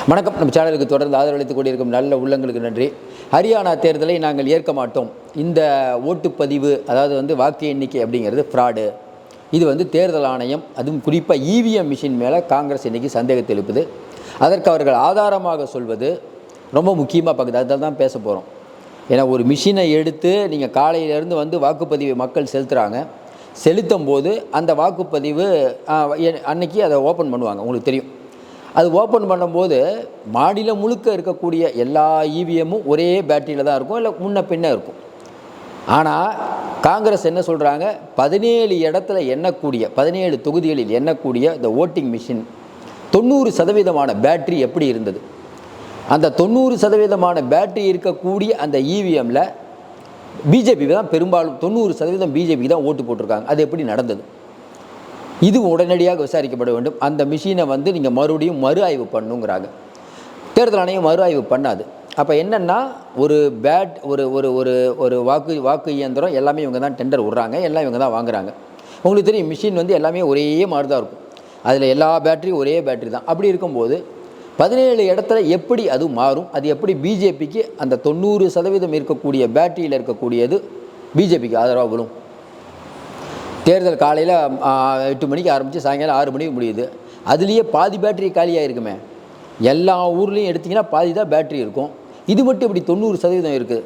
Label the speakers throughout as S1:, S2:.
S1: வணக்கம். நம்ம சேனலுக்கு தொடர்ந்து ஆதரவளித்துக் கொண்டிருக்கும் நல்ல உள்ளங்களுக்கு நன்றி. ஹரியானா தேர்தலை நாங்கள் ஏற்க மாட்டோம். இந்த ஓட்டுப்பதிவு அதாவது வந்து வாக்கு எண்ணிக்கை அப்படிங்கிறது ஃப்ராடு இது வந்து தேர்தல் ஆணையம் அதுவும் குறிப்பாக இவிஎம் மிஷின் மேலே காங்கிரஸ் இன்னைக்கு சந்தேகத்தை எழுப்புது. அதற்கு அவர்கள் ஆதாரமாக சொல்வது ரொம்ப முக்கியமாக பார்க்குது அதில் தான் பேச போகிறோம் ஏன்னா ஒரு மிஷினை எடுத்து நீங்கள் காலையிலேருந்து வந்து வாக்குப்பதிவை மக்கள் செலுத்துகிறாங்க செலுத்தும் போது அந்த வாக்குப்பதிவு அன்னைக்கு அதை ஓப்பன் பண்ணுவாங்க. உங்களுக்கு தெரியும். அது ஓப்பன் பண்ணும்போது மாநிலம் முழுக்க இருக்கக்கூடிய எல்லா இவிஎம்மும் ஒரே பேட்டரியில் தான் இருக்கும் இல்லை முன்ன பின்ன இருக்கும். ஆனால் காங்கிரஸ் என்ன சொல்கிறாங்க பதினேழு இடத்துல எண்ணக்கூடிய பதினேழு தொகுதிகளில் எண்ணக்கூடிய இந்த ஓட்டிங் மிஷின் தொண்ணூறு சதவீதமான பேட்டரி எப்படி இருந்தது? அந்த தொண்ணூறு சதவீதமான பேட்டரி இருக்கக்கூடிய அந்த இவிஎம்மில் பிஜேபி தான் பெரும்பாலும் தொண்ணூறு சதவீதம் பிஜேபி தான் ஓட்டு போட்டிருக்காங்க. அது எப்படி நடந்தது? இது உடனடியாக விசாரிக்கப்பட வேண்டும். அந்த மிஷினை வந்து நீங்கள் மறுபடியும் மறு ஆய்வு பண்ணுங்கிறாங்க. தேர்தல் ஆணையம் மறு ஆய்வு பண்ணாது. அப்போ என்னென்னா ஒரு பேட் ஒரு ஒரு ஒரு ஒரு வாக்கு வாக்கு இயந்திரம் எல்லாமே இவங்க தான் டெண்டர் விட்றாங்க. எல்லாம் இவங்க தான் வாங்குறாங்க. உங்களுக்கு தெரியும் மிஷின் வந்து எல்லாமே ஒரே மாதிரி தான் இருக்கும். அதில் எல்லா பேட்டரியும் ஒரே பேட்டரி தான். அப்படி இருக்கும்போது பதினேழு இடத்துல எப்படி அது மாறும்? அது எப்படி பிஜேபிக்கு அந்த தொண்ணூறு சதவீதம் இருக்கக்கூடிய பேட்டரியில் இருக்கக்கூடியது பிஜேபிக்கு ஆதரவாக விழும்? தேர்தல் காலையில் எட்டு மணிக்கு ஆரம்பித்து சாயங்காலம் ஆறு மணிக்கு முடியுது. அதுலேயே பாதி பேட்டரி காலியாக இருக்குமே. எல்லா ஊர்லேயும் எடுத்திங்கன்னா பாதி தான் பேட்டரி இருக்கும். இது மட்டும் இப்படி தொண்ணூறு சதவீதம் இருக்குது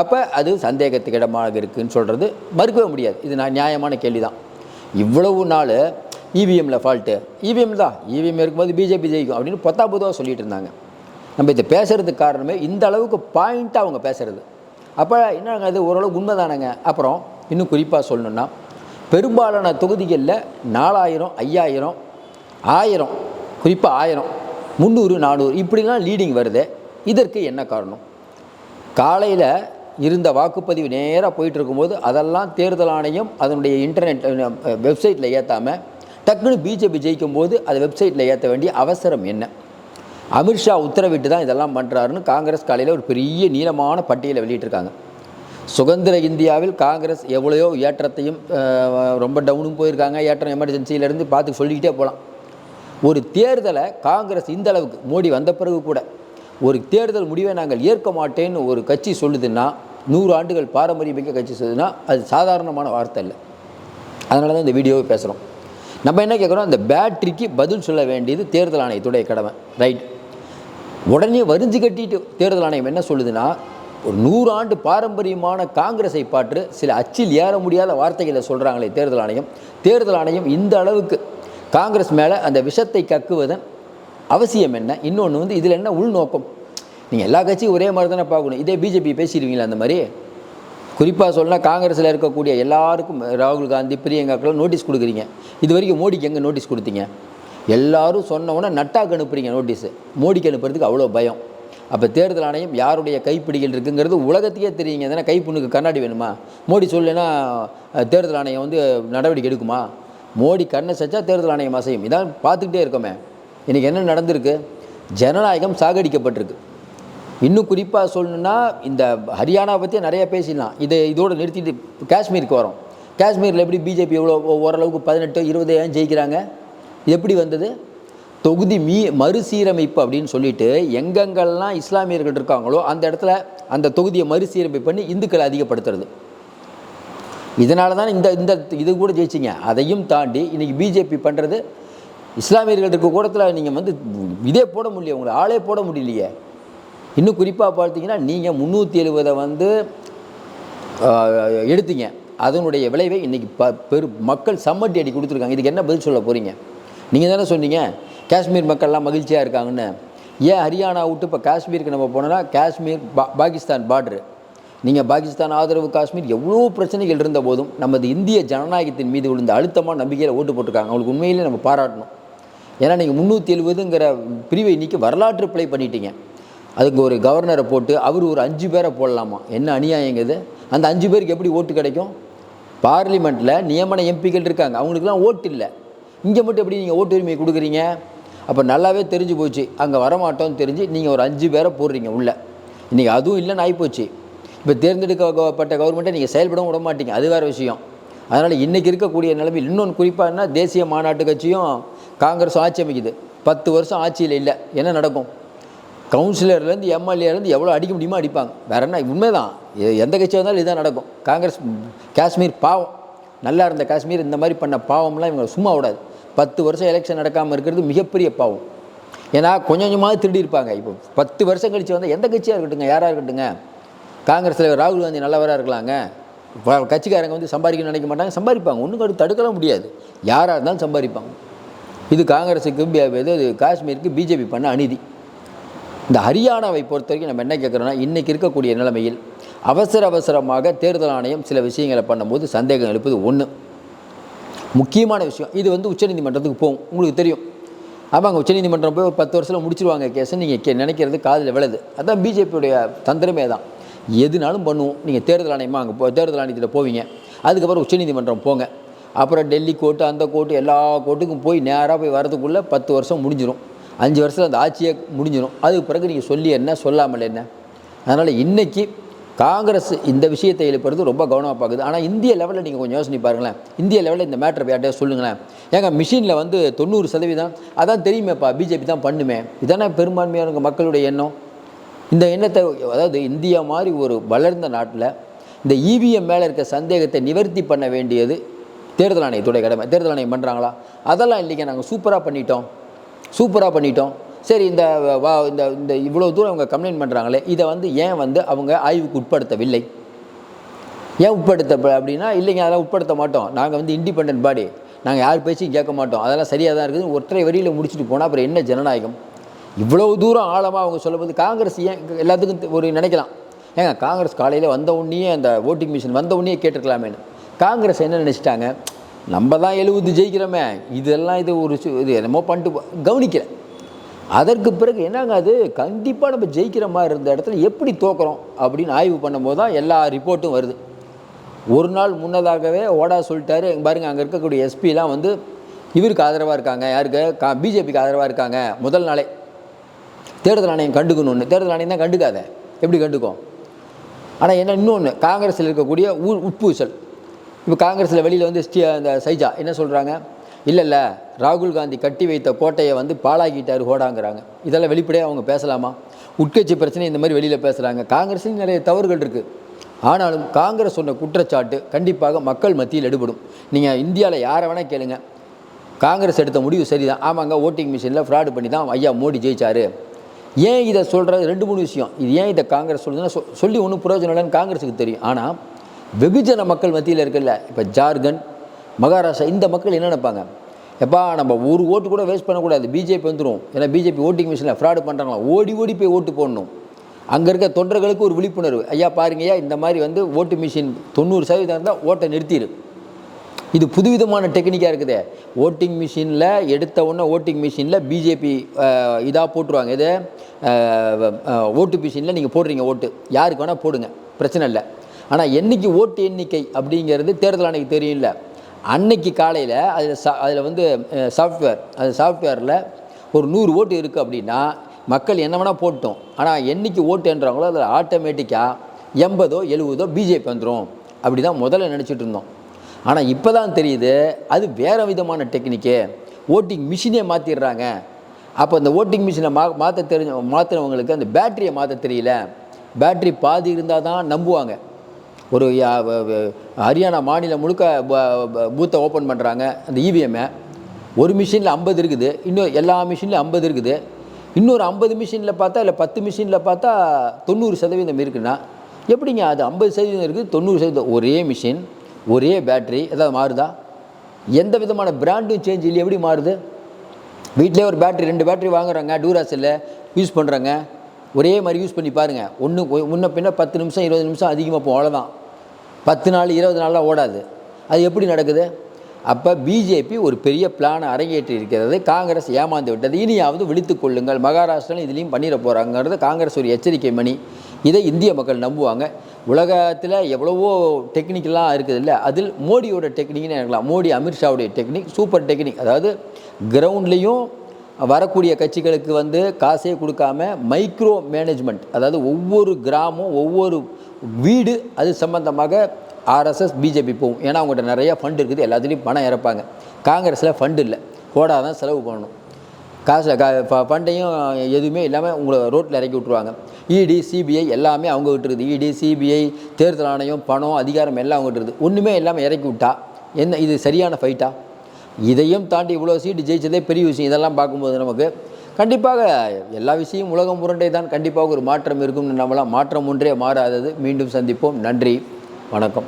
S1: அப்போ அது சந்தேகத்துக்கு இடமாக இருக்குதுன்னு சொல்கிறது மறுக்கவே முடியாது. இது நான் நியாயமான கேள்வி தான் இவ்வளவு நாள் இவிஎம்மில் ஃபால்ட்டு இவிஎம் தான். இவிஎம் இருக்கும்போது பிஜேபி ஜெயிக்கும் அப்படின்னு பொத்தா பொதுவாக சொல்லிட்டு இருந்தாங்க. நம்ம இதை பேசுகிறதுக்கு காரணமே இந்த அளவுக்கு பாயிண்ட்டாக அவங்க பேசுகிறது அப்போ என்னங்க அது ஓரளவுக்கு உண்மைதானங்க. அப்புறம் இன்னும் குறிப்பாக சொல்லணுன்னா பெரும்பாலான தொகுதிகளில் நாலாயிரம் ஐயாயிரம் ஆயிரம் குறிப்பாக ஆயிரம் முந்நூறு நானூறு இப்படிலாம் லீடிங் வருது. இதற்கு என்ன காரணம்? காலையில் இருந்த வாக்குப்பதிவு நேராக போயிட்டு இருக்கும்போது அதெல்லாம் தேர்தல் ஆணையம் அதனுடைய இன்டர்நெட் வெப்சைட்டில் ஏற்றாமல் டக்குன்னு பிஜேபி ஜெயிக்கும் போது அதை வெப்சைட்டில் ஏற்ற வேண்டிய அவசரம் என்ன? அமித்ஷா உத்தரவிட்டு தான் இதெல்லாம் பண்ணுறாருன்னு காங்கிரஸ் காலையில் ஒரு பெரிய நீளமான பட்டியலை வெளியிட்டிருக்காங்க. சுதந்திர இந்தியாவில் காங்கிரஸ் எவ்வளையோ ஏற்றத்தையும் ரொம்ப டவுனும் போயிருக்காங்க. ஏற்றம் எமர்ஜென்சியிலேருந்து பார்த்து சொல்லிக்கிட்டே போகலாம். ஒரு தேர்தலை காங்கிரஸ் இந்த அளவுக்கு மோடி வந்த பிறகு கூட ஒரு தேர்தல் முடிவை நாங்கள் ஏற்க மாட்டேன்னு ஒரு கட்சி சொல்லுதுன்னா நூறு ஆண்டுகள் பாரம்பரியமிக்க கட்சி சொல்லுதுன்னா அது சாதாரணமான வார்த்தை இல்லை அதனால தான் இந்த வீடியோவை பேசுகிறோம் நம்ம என்ன கேட்குறோம்? அந்த பேட்டரிக்கு பதில் சொல்ல வேண்டியது தேர்தல் ஆணையத்துடைய கடமை. ரைட். உடனே வரிஞ்சு கட்டிட்டு தேர்தல் ஆணையம் என்ன சொல்லுதுன்னா ஒரு நூறு ஆண்டு பாரம்பரியமான காங்கிரஸை பாற்று சில அச்சில் ஏற முடியாத வார்த்தைகளை சொல்கிறாங்களே தேர்தல் ஆணையம். தேர்தல் ஆணையம் இந்த அளவுக்கு காங்கிரஸ் மேலே அந்த விஷத்தை கக்குவதன் அவசியம் என்ன? இன்னொன்று வந்து இதில் என்ன உள்நோக்கம்? நீங்கள் எல்லா கட்சியும் ஒரே மாதிரி தானே பார்க்கணும். இதே பிஜேபி பேசிடுவீங்களா அந்த மாதிரி? குறிப்பாக சொன்னால் காங்கிரஸில் இருக்கக்கூடிய எல்லாருக்கும் ராகுல் காந்தி பிரியங்காக்கெல்லாம் நோட்டீஸ் கொடுக்குறீங்க. இது வரைக்கும் மோடிக்கு எங்கே நோட்டீஸ் கொடுத்தீங்க? எல்லாரும் சொன்னவொன்னே நட்டாக்கு அனுப்புறீங்க நோட்டீஸு. மோடிக்கு அனுப்புறதுக்கு அவ்வளோ பயம். அப்போ தேர்தல் ஆணையம் யாருடைய கைப்பிடிகள் இருக்குங்கிறது உலகத்தையே தெரியுங்க. எதனா கைப்புண்ணுக்கு கண்ணாடி வேணுமா? மோடி சொல்லுன்னா தேர்தல் ஆணையம் வந்து நடவடிக்கை எடுக்குமா? மோடி கண்ணை சச்சா தேர்தல் ஆணையம் அசையும். இதான் பார்த்துக்கிட்டே இருக்கோமே. இன்றைக்கி என்ன நடந்திருக்கு? ஜனநாயகம் சாகடிக்கப்பட்டிருக்கு. இன்னும் குறிப்பாக சொல்லணுன்னா இந்த ஹரியானா பற்றி நிறையா பேசிடலாம். இதை இதோடு நிறுத்திட்டு காஷ்மீருக்கு வரோம். காஷ்மீரில் எப்படி பிஜேபி எவ்வளோ ஓரளவுக்கு பதினெட்டு இருபது ஏன் ஜெயிக்கிறாங்க? எப்படி வந்தது? தொகுதி மீ மறுசீரமைப்பு அப்படின்னு சொல்லிட்டு எங்கெங்கெல்லாம் இஸ்லாமியர்கள் இருக்காங்களோ அந்த இடத்துல அந்த தொகுதியை மறுசீரமைப்பு பண்ணி இந்துக்களை அதிகப்படுத்துறது. இதனால தான் இந்த இந்த இது கூட ஜெயிச்சிங்க. அதையும் தாண்டி இன்றைக்கி பிஜேபி பண்ணுறது இஸ்லாமியர்கள் இருக்க கூடத்தில் நீங்கள் வந்து இதே போட முடியல உங்களை ஆளே போட முடியலையே. இன்னும் குறிப்பாக பார்த்தீங்கன்னா நீங்கள் முந்நூற்றி எழுபதை வந்து எடுத்தீங்க. அதனுடைய விளைவை இன்றைக்கி ப பெரு மக்கள் சம்மட்டி அடி கொடுத்துருக்காங்க. இதுக்கு என்ன பதில் சொல்ல போகிறீங்க நீங்கள் தானே சொன்னீங்க காஷ்மீர் மக்கள்லாம் மகிழ்ச்சியாக இருக்காங்கன்னு. ஏன் ஹரியானா விட்டு இப்போ காஷ்மீருக்கு நம்ம போனோன்னா காஷ்மீர் பா பாகிஸ்தான் பார்டரு நீங்கள் பாகிஸ்தான் ஆதரவு காஷ்மீர் எவ்வளோ பிரச்சனைகள் இருந்த போதும் நமது இந்திய ஜனநாயகத்தின் மீது விழுந்த அழுத்தமாக நம்பிக்கையில் ஓட்டு போட்டிருக்காங்க. அவங்களுக்கு உண்மையிலே நம்ம பாராட்டணும். ஏன்னா நீங்கள் முந்நூற்றி எழுபதுங்கிற பிரிவை நீக்கி வரலாற்று பிளே பண்ணிட்டீங்க. அதுக்கு ஒரு கவர்னரை போட்டு அவர் ஒரு அஞ்சு பேரை போடலாமா? என்ன அநியாயங்குது அந்த அஞ்சு பேருக்கு எப்படி ஓட்டு கிடைக்கும்? பார்லிமெண்ட்டில் நியமன எம்பிக்கள் இருக்காங்க. அவங்களுக்குலாம் ஓட்டு இல்லை. இங்கே மட்டும் எப்படி நீங்கள் ஓட்டு உரிமை கொடுக்குறீங்க? அப்போ நல்லாவே தெரிஞ்சு போச்சு. அங்கே வரமாட்டோம்னு தெரிஞ்சு நீங்கள் ஒரு அஞ்சு பேரை போடுறீங்க உள்ளே. இன்றைக்கி அதுவும் இல்லைன்னு ஆகிப்போச்சு இப்போ தேர்ந்தெடுக்கப்பட்ட கவர்மெண்ட்டை நீங்கள் செயல்படவும் விட மாட்டீங்க. அது வேறு விஷயம். அதனால் இன்றைக்கி இருக்கக்கூடிய நிலைமையில் இன்னொன்று குறிப்பாக என்ன? தேசிய மாநாட்டு கட்சியும் காங்கிரஸும் ஆட்சி அமைக்குது. பத்து வருஷம் ஆட்சியில் இல்லை. என்ன நடக்கும்? கவுன்சிலர்லேருந்து எம்எல்ஏலேருந்து எவ்வளோ அடிக்க முடியுமோ அடிப்பாங்க. வேற என்ன? உண்மைதான். எந்த கட்சியாக இருந்தாலும் இதுதான் நடக்கும். காங்கிரஸ் காஷ்மீர் பாவம். நல்லா இருந்த காஷ்மீர் இந்த மாதிரி பண்ண பாவம்லாம் இவங்க சும்மா விடாது. பத்து வருஷம் எலெக்ஷன் நடக்காமல் இருக்கிறது மிகப்பெரிய பாவம். ஏன்னா கொஞ்சம் கொஞ்சமாக திருடியிருப்பாங்க இப்போ பத்து வருஷம் கழிச்சு வந்தால் எந்த கட்சியாக இருக்கட்டுங்க யாராக இருக்கட்டுங்க காங்கிரஸ் தலைவர் ராகுல் காந்தி நல்லவராக இருக்கலாங்க? கட்சிக்காரங்க வந்து சம்பாதிக்கணும்னு நினைக்க மாட்டாங்க. சம்பாதிப்பாங்க. ஒன்றும் கடு தடுக்கலாம் முடியாது. யாராக இருந்தாலும் சம்பாதிப்பாங்க. இது காங்கிரஸுக்கு இது காஷ்மீருக்கு பிஜேபி பண்ண அநீதி. இந்த ஹரியானாவை பொறுத்த வரைக்கும் நம்ம என்ன கேட்குறோன்னா இன்றைக்கி இருக்கக்கூடிய நிலைமையில் அவசர அவசரமாக தேர்தல் ஆணையம் சில விஷயங்களை பண்ணும்போது சந்தேகம் எழுப்பது ஒன்று முக்கியமான விஷயம். இது வந்து உச்சநீதிமன்றத்துக்கு போகும். உங்களுக்கு தெரியும். ஆமாங்க உச்சநீதிமன்றம் போய் ஒரு பத்து வருஷத்தில் முடிச்சிருவாங்க கேஸை. நீங்கள் கே நினைக்கிறது காதில் விழுது. அதுதான் பிஜேபியுடைய தந்திரமே தான். எதுனாலும் பண்ணுவோம். நீங்கள் தேர்தல் ஆணையமாக அங்கே போ தேர்தல் ஆணையத்தில் போவீங்க. அதுக்கப்புறம் உச்சநீதிமன்றம் போங்க. அப்புறம் டெல்லி கோர்ட்டு அந்த கோர்ட்டு எல்லா கோர்ட்டுக்கும் போய் நேராக போய் வரதுக்குள்ளே பத்து வருஷம் முடிஞ்சிடும் அஞ்சு வருஷத்தில் அந்த ஆட்சியை முடிஞ்சிடும் அதுக்கு பிறகு நீங்கள் சொல்லி என்ன சொல்லாமல் என்ன? அதனால் இன்றைக்கி காங்கிரஸ் இந்த விஷயத்தை எழுப்புறது ரொம்ப கவனமாக பார்க்குது ஆனால் இந்திய லெவலில் நீங்கள் கொஞ்சம் யோசனை பாருங்களேன். இந்திய லெவலில் இந்த மேட்ரு யார்ட்டையா சொல்லுங்களேன். ஏங்க மிஷினில் வந்து தொண்ணூறு சதவீதம் அதான் தெரியுமேப்பா பிஜேபி தான் பண்ணுமே. இதானே பெரும்பான்மையான மக்களுடைய எண்ணம்? இந்த எண்ணத்தை அதாவது இந்தியா மாதிரி ஒரு வளர்ந்த நாட்டில் இந்த இவிஎம் மேலே இருக்க சந்தேகத்தை நிவர்த்தி பண்ண வேண்டியது தேர்தல் ஆணையத்துடைய கடமை. தேர்தல் ஆணையம் பண்ணுறாங்களா அதெல்லாம் இல்லைங்க நாங்கள் சூப்பராக பண்ணிட்டோம். சூப்பராக பண்ணிட்டோம். சரி இந்த வா இந்த இந்த இவ்வளோ தூரம் அவங்க கம்ப்ளைண்ட் பண்ணுறாங்களே இதை வந்து ஏன் வந்து அவங்க ஆய்வுக்கு உட்படுத்தவில்லை? ஏன் உட்படுத்த அப்படின்னா இல்லைங்க அதெல்லாம் உட்படுத்த மாட்டோம். நாங்கள் வந்து இண்டிபெண்டன்ட் பாடி நாங்கள் யார் பேச்சையும் கேட்க மாட்டோம். அதெல்லாம் சரியாக தான் இருக்குது. ஒற்றை வரியில் முடிச்சுட்டு போனால் அப்புறம் என்ன ஜனநாயகம்? இவ்வளவு தூரம் ஆழமாக அவங்க சொல்லும்போது காங்கிரஸ் ஏன் எல்லாத்துக்கும் ஒரு நினைக்கலாம். ஏங்க காங்கிரஸ் காலையில் வந்த உடனே அந்த ஓட்டிங் மிஷின் வந்த உடனே கேட்டிருக்கலாமேன்னு காங்கிரஸ் என்ன நினச்சிட்டாங்க? நம்ம தான் எழுபது ஜெயிக்கிறோமே. இதெல்லாம் இது ஒரு சு- இது என்னமோ பண்ணிட்டு போ- அதற்கு பிறகு என்னங்க அது? கண்டிப்பாக நம்ம ஜெயிக்கிற மாதிரி இருந்த இடத்துல எப்படி தோக்குறோம் அப்படின்னு ஆய்வு பண்ணும்போது தான் எல்லா ரிப்போர்ட்டும் வருது. ஒரு நாள் முன்னதாகவே ஓடா சொல்லிட்டாரு. பாருங்கள் பாருங்க அங்கே இருக்கக்கூடிய எஸ்பிலாம் வந்து இவருக்கு ஆதரவாக இருக்காங்க. யாருக்கு? கா பிஜேபிக்கு ஆதரவாக இருக்காங்க. முதல் நாளே. தேர்தல் ஆணையம் கண்டுக்கணும்னு. தேர்தல் ஆணையம் தான் கண்டுக்காத. எப்படி கண்டுக்கும்? ஆனால் என்ன இன்னொன்று காங்கிரஸில் இருக்கக்கூடிய ஊர் உட்பூசல். இப்போ காங்கிரஸில் வெளியில் வந்து ஸ்ரீ அந்த சைஜா என்ன சொல்கிறாங்க இல்லை இல்லை ராகுல் காந்தி கட்டி வைத்த கோட்டையை வந்து பாழாக்கிட்டார் ஹோடாங்கிறாங்க. இதெல்லாம் வெளிப்படையாக அவங்க பேசலாமா? உட்கட்சி பிரச்சனை இந்த மாதிரி வெளியில் பேசுகிறாங்க காங்கிரஸ்லையும் நிறைய தவறுகள் இருக்குது ஆனாலும் காங்கிரஸ் சொன்ன குற்றச்சாட்டு கண்டிப்பாக மக்கள் மத்தியில் எடுபடும். நீங்கள் இந்தியாவில் யாரை வேணால் கேளுங்க. காங்கிரஸ் எடுத்த முடிவு சரிதான். ஆமாங்க ஓட்டிங் மிஷினில் ஃப்ராடு பண்ணி தான் ஐயா மோடி ஜெயிச்சாரு. ஏன் இதை சொல்கிறது ரெண்டு மூணு விஷயம். இது ஏன் இதை காங்கிரஸ் சொல்லுதுன்னா சொ- சொல்லி ஒன்றும் பிரயோஜனம் இல்லைன்னு காங்கிரஸுக்கு தெரியும். ஆனால் வெகுஜன மக்கள் மத்தியில் இருக்குல்ல இப்போ ஜார்க்கண்ட் மகாராஷ்டிரா இந்த மக்கள் என்ன நினைப்பாங்க? எப்பா நம்ம ஒரு ஓட்டு கூட வேஸ்ட் பண்ணக்கூடாது. பிஜேபி வந்துடும் ஏன்னா பிஜேபி ஓட்டிங் மிஷினில் ஃப்ராடு பண்ணுறாங்களா ஓடி ஓடி போய் ஓட்டு போடணும். அங்கே இருக்க தொண்டர்களுக்கு ஒரு விழிப்புணர்வு. ஐயா பாருங்கய்யா இந்த மாதிரி வந்து ஓட்டு மிஷின் தொண்ணூறு சதவீதம் இருந்தால் ஓட்டை நிறுத்திடு இது புதுவிதமான டெக்னிக்காக இருக்குது. ஓட்டிங் மிஷினில் எடுத்த உடனே ஓட்டிங் மிஷினில் பிஜேபி இதாக போட்டுருவாங்க. இது ஓட்டு மிஷினில் நீங்கள் போடுறீங்க ஓட்டு யாருக்கு வேணால் போடுங்க. பிரச்சனை இல்லை. ஆனால் என்னைக்கு ஓட்டு எண்ணிக்கை அப்படிங்கிறது தேர்தல் ஆணைக்கு தெரியும் இல்லை அன்னைக்கு காலையில் அதில் சா அதில் வந்து சாஃப்ட்வேர் அது சாஃப்ட்வேரில் ஒரு நூறு ஓட்டு இருக்குது அப்படின்னா மக்கள் என்ன வேணால் போட்டோம். ஆனால் என்னைக்கு ஓட்டுன்றாங்களோ அதில் ஆட்டோமேட்டிக்காக எண்பதோ எழுபதோ பிஜேபி வந்துடும் அப்படி தான் முதல்ல நினச்சிட்டு இருந்தோம். ஆனால் இப்போ தான் தெரியுது அது வேறு விதமான டெக்னிக்கு ஓட்டிங் மிஷினே மாற்றிடுறாங்க அப்போ அந்த ஓட்டிங் மிஷினை மா மாற்ற தெரிஞ்ச மாற்றினவங்களுக்கு அந்த பேட்டரியை மாற்ற தெரியல. பேட்டரி பாதி இருந்தால் தான் நம்புவாங்க. ஒரு ஹரியானா மாநிலம் முழுக்க பூத்தை ஓப்பன் பண்ணுறாங்க அந்த இவிஎம்மை ஒரு மிஷினில் ஐம்பது இருக்குது. இன்னும் எல்லா மிஷின்லையும் ஐம்பது இருக்குது. இன்னொரு ஐம்பது மிஷினில் பார்த்தா இல்லை பத்து மிஷினில் பார்த்தா தொண்ணூறு சதவீதம் இருக்குன்னா எப்படிங்க அது ஐம்பது சதவீதம் இருக்குது தொண்ணூறு சதவீதம் ஒரே மிஷின் ஒரே பேட்டரி ஏதாவது மாறுதா? எந்த விதமான பிராண்டும் சேஞ்ச் இல்லை எப்படி மாறுது? வீட்டிலே ஒரு பேட்டரி ரெண்டு பேட்டரி வாங்குறாங்க டூராஸில் யூஸ் பண்ணுறாங்க ஒரே மாதிரி யூஸ் பண்ணி பாருங்கள் ஒன்று முன்ன பின்ன பத்து நிமிஷம் இருபது நிமிஷம் அதிகமாக போகும் அவ்வளோதான் பத்து நாள் இருபது நாளில் ஓடாது. அது எப்படி நடக்குது? அப்போ பிஜேபி ஒரு பெரிய பிளானை அரங்கேற்றி இருக்கிறது. காங்கிரஸ் ஏமாந்து விட்டது. இனியாவது விழித்துக் கொள்ளுங்கள். மகாராஷ்டிராவில் இதுலேயும் பண்ணிட போகிறாங்கிறது காங்கிரஸ் ஒரு எச்சரிக்கை மணி. இதை இந்திய மக்கள் நம்புவாங்க. உலகத்தில் எவ்வளவோ டெக்னிக்கெலாம் இருக்குது இல்லை. அதில் மோடியோட டெக்னிக்னு இருக்கலாம் மோடி அமித்ஷாவுடைய டெக்னிக் சூப்பர் டெக்னிக் அதாவது கிரவுண்ட்லேயும் வரக்கூடிய கட்சிகளுக்கு வந்து காசே கொடுக்காம மைக்ரோ மேனேஜ்மெண்ட் அதாவது ஒவ்வொரு கிராமம் ஒவ்வொரு வீடு அது சம்பந்தமாக ஆர்எஸ்எஸ் பிஜேபி போகும். ஏன்னா அவங்கள்ட்ட நிறைய ஃபண்ட் இருக்குது. எல்லாத்துலேயும் பணம் இறப்பாங்க. காங்கிரஸில் ஃபண்டு இல்லை. கோடாதான் செலவு பண்ணணும். காசு க ப- எதுவுமே இல்லாமல் உங்களை ரோட்டில் இறக்கி விட்ருவாங்க இடி சிபிஐ எல்லாமே அவங்க விட்டுருது இடி சிபிஐ தேர்தல் ஆணையம் பணம் அதிகாரம் எல்லாம் அவங்க விட்டுருது ஒன்றுமே இல்லாமல் இறக்கி விட்டா என்ன இது சரியான ஃபைட்டா இதையும் தாண்டி இவ்வளோ சீட்டு ஜெயிச்சதே பெரிய விஷயம். இதெல்லாம் பார்க்கும்போது நமக்கு கண்டிப்பாக எல்லா விஷயம் உலகம் புரண்டை தான் கண்டிப்பாக ஒரு மாற்றம் இருக்கும்னு நம்மளாம் மாற்றம் ஒன்றே மாறாதது. மீண்டும் சந்திப்போம். நன்றி. வணக்கம்.